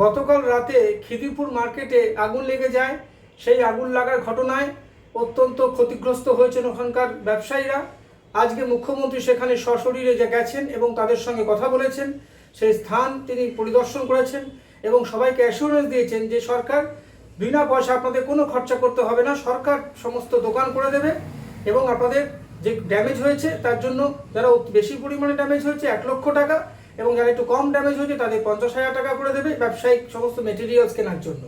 গতকাল রাতে খিদিরপুর মার্কেটে আগুন লেগে যায়। সেই আগুন লাগার ঘটনায় অত্যন্ত ক্ষতিগ্রস্ত হয়েছেন ওখানকার ব্যবসায়ীরা। আজকে মুখ্যমন্ত্রী সেখানে সশরীরে যে গেছেন এবং তাদের সঙ্গে কথা বলেছেন, সেই স্থান তিনি পরিদর্শন করেছেন এবং সবাইকে অ্যাসুরেন্স দিয়েছেন যে সরকার বিনা পয়সা আপনাদের কোনো খরচা করতে হবে না, সরকার সমস্ত দোকান করে দেবে এবং আপনাদের যে ড্যামেজ হয়েছে তার জন্য যারা বেশি পরিমাণে ড্যামেজ হয়েছে, এক লক্ষ টাকা এবং যারা একটু কম ড্যামেজ হয়েছে তাদের পঞ্চাশ হাজার টাকা করে দেবে ব্যবসায়িক সমস্ত মেটেরিয়ালস কেনার জন্য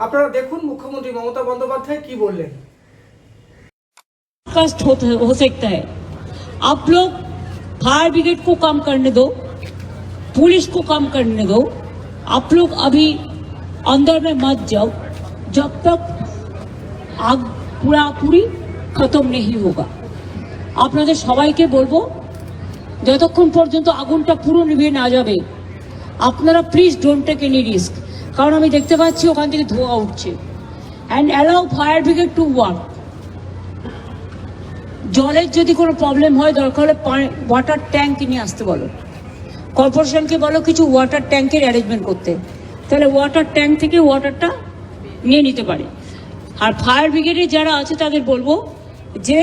আপনারা দেখুন মুখ্যমন্ত্রী মমতা বন্দ্যোপাধ্যায় কি বললেন कष्ट हो, हो सकता है आप लोग फायर ब्रिगेड को काम करने दो पुलिस को काम करने दो आप लोग अभी अंदर में मत जाओ जब तक आग पूरा पूरी খতম नहीं होगा আপনাদের সবাইকে বলবো যতক্ষণ পর্যন্ত আগুনটা পুরো নিভিয়ে না যাবে, আপনারা please don't take any risk কারণ আমি দেখতে পাচ্ছি ওখান থেকে ধোঁয়া উঠছে। And allow fire brigade to work জলের যদি কোনো প্রবলেম হয়, দরকার হলে ওয়াটার ট্যাঙ্ক নিয়ে আসতে বলো। কর্পোরেশনকে বলো কিছু ওয়াটার ট্যাঙ্কের অ্যারেঞ্জমেন্ট করতে। তাহলে ওয়াটার ট্যাঙ্ক থেকে ওয়াটারটা নিয়ে নিতে পারে। আর ফায়ার ব্রিগেডে যারা আছে, তাদের বলব যে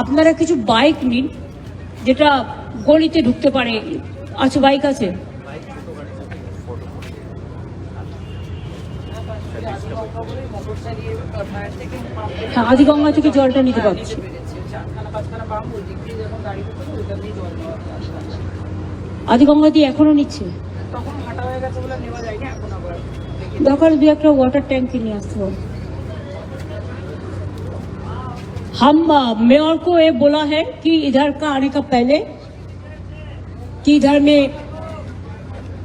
আপনারা কিছু বাইক নিন, যেটা গলিতে ঢুকতে পারে আচ্ছা বাইক আছে হ্যাঁ আদিগঙ্গা থেকে জলটা নিতে পারছি আদিগঙ্গা দিয়ে এখনো নিচ্ছে দরকার দু একটা ওয়াটার ট্যাঙ্ক নিয়ে আসতে হবে हम मेयर को ये बोला है कि इधर का आने का पहले कि इधर में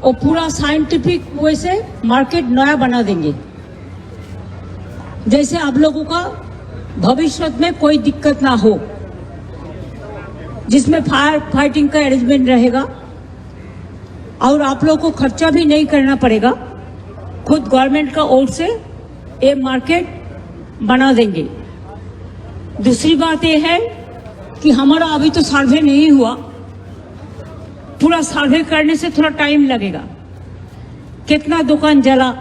वो पूरा साइंटिफिक वे से मार्केट नया बना देंगे। जैसे आप लोगों का भविष्य में कोई दिक्कत ना हो, जिसमें फायर फाइटिंग का अरेंजमेंट रहेगा, और आप लोगों को खर्चा भी नहीं करना पड़ेगा, खुद गवर्नमेंट का ओर से ये मार्केट बना देंगे। दूसरी बात यह है कि हमारा अभी तो सर्वे नहीं हुआ। पूरा सर्वे करने से थोड़ा टाइम लगेगा। कितना दुकान जला?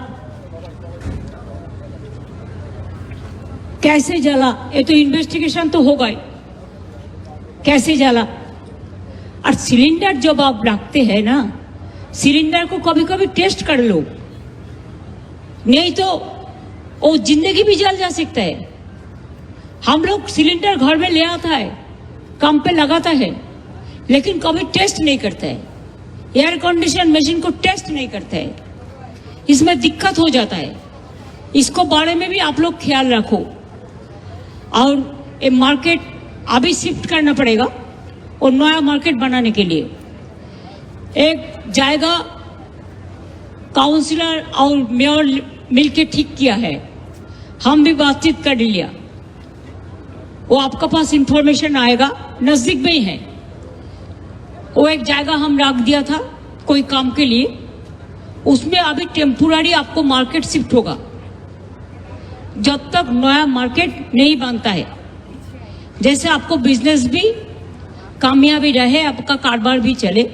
कैसे जला? ये तो इन्वेस्टिगेशन तो होगा ही। कैसे जला? और सिलेंडर जब आप रखते हैं ना सिलेंडर को कभी कभी टेस्ट कर लो। नहीं तो वो ज़िंदगी भी जल जा सकता है। हम लोग सिलेंडर घर में ले आता है, काम पे लगाता है। लेकिन कभी टेस्ट नहीं करता है। एयर कंडीशन मशीन को टेस्ट नहीं करता है। इसमें दिक्कत हो जाता है। इसको बारे में भी आप लोग ख्याल रखो। और ये मार्केट अभी शिफ्ट करना पड़ेगा और नया मार्केट बनाने के लिए। एक जाएगा काउंसिलर और मेयर मिलके ठीक किया है। हम भी बातचीत कर लिया। वो आपका पास इंफॉर्मेशन आएगा, नज़दीक में ही है। वो एक जगह हम रख दिया था कोई काम के लिए। उसमें अभी टेम्पोरारी आपको मार्केट शिफ्ट होगा। जब तक नया मार्केट नहीं बनता है। जैसे आपको बिज़नेस भी कामयाबी रहे, आपका कारोबार भी चले,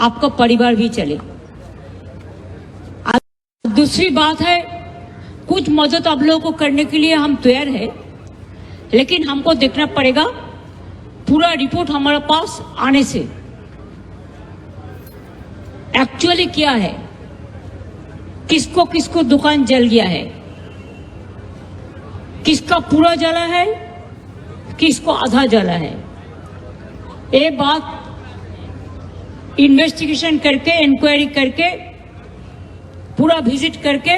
आपका परिवार भी चले। दूसरी बात है, कुछ मदद आप लोगों को करने के लिए हम तैयार है, लेकिन हमको देखना पड़ेगा, पूरा रिपोर्ट हमारे पास आने से। एक्चुअली क्या है किसको किसको दुकान जल गया है किसका पूरा जला है किसको आधा जला है ये बात इन्वेस्टिगेशन करके इंक्वायरी करके पूरा विजिट करके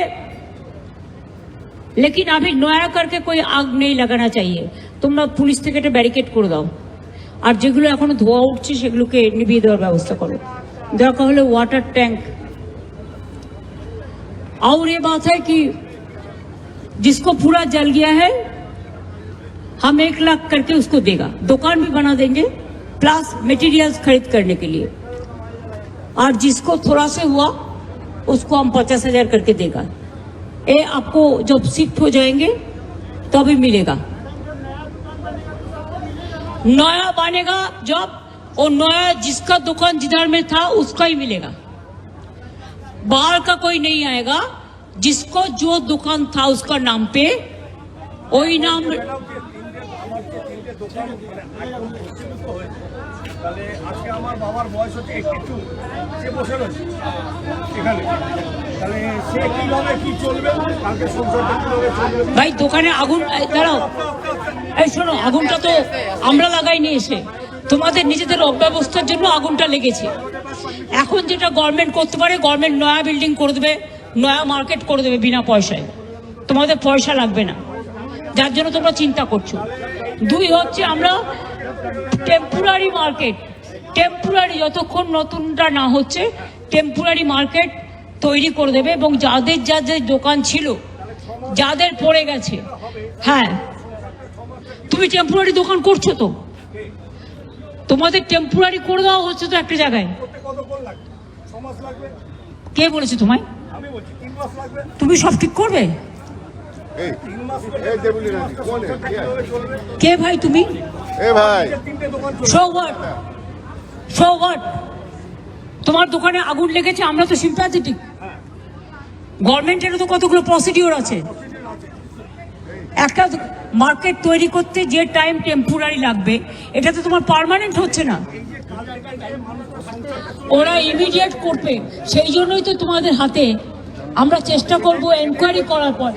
लेकिन अभी নয়া करके कोई आग नहीं লাগানো चाहिए তোমরা পুলিশ থেকে এটা ব্যারিকেড করে দাও আর যেগুলো এখনো ধোয়া উঠছে সেগুলোকে নিভিয়ে দেওয়ার ব্যবস্থা করো দরকার হলে ওয়াটার ট্যাঙ্ক और ये बात है कि जिसको पूरा जल गया है हम एक लाख करके उसको देगा दुकान भी बना देंगे प्लस मटेरियल्स खरीद करने के लिए और जिसको थोड़ा से हुआ उसको हम पचास हजार करके देगा ये आपको जब शिफ्ट हो जाएंगे तो अभी मिलेगा नया बनेगा जब और नया जिसका दुकान जिधर में था उसका ही मिलेगा बाहर का कोई नहीं आएगा जिसको जो दुकान था उसका नाम पे वही नाम আমাকে তিনটে দোকান মানে এখন প্রচলিত হয়েছে তাহলে আজকে আমার বাবার বয়স হচ্ছে এইটি টু সে বসে রয়েছে এখানে তাহলে সে কিভাবে কি চলবে কালকে সংসারটা কিভাবে চলবে ভাই দোকানে আগুন এই, দাঁড়াও এই শোনো আগুনটা তো আমরা লাগাইনি এসে তোমাদের নিজেদের অব্যবস্থার জন্য আগুনটা লেগেছে। এখন যেটা গভর্নমেন্ট করতে পারে গভর্নমেন্ট নয়া বিল্ডিং করে দেবে, নয়া মার্কেট করে দেবে বিনা পয়সায়। তোমাদের পয়সা লাগবে না। যার জন্য তোমরা চিন্তা করছ। দুই হচ্ছে আমরা টেম্পোরারি মার্কেট টেম্পোরারি যতক্ষণ নতুনটা না হচ্ছে টেম্পোরারি মার্কেট তৈরি করে দেবে এবং যাদের যাদের দোকান ছিল, যাদের পড়ে গেছে হ্যাঁ তুমি টেম্পোরারি দোকান করছ তো? তোমাদের টেম্পোরারি করে দেওয়া হচ্ছে তো একটা জায়গায়। কে বলেছে তোমায়? আমি বলছি তিন মাস লাগবে? তুমি সব ঠিক করবে? কে? ভাই তুমি? তোমার দোকানে আগুন লেগেছে আমরা তো সিম্প্যাথেটিক গভর্নমেন্টেরও তো কতগুলো প্রসিডিওর আছে। একটা মার্কেট তৈরি করতে যে টাইম টেম্পোরারি লাগবে, এটা তো তোমার পার্মানেন্ট হচ্ছে না। ওরা ইমিডিয়েট করবে। সেই জন্যই তো তোমাদের হাতে আমরা চেষ্টা করব এনকোয়ারি করার পর।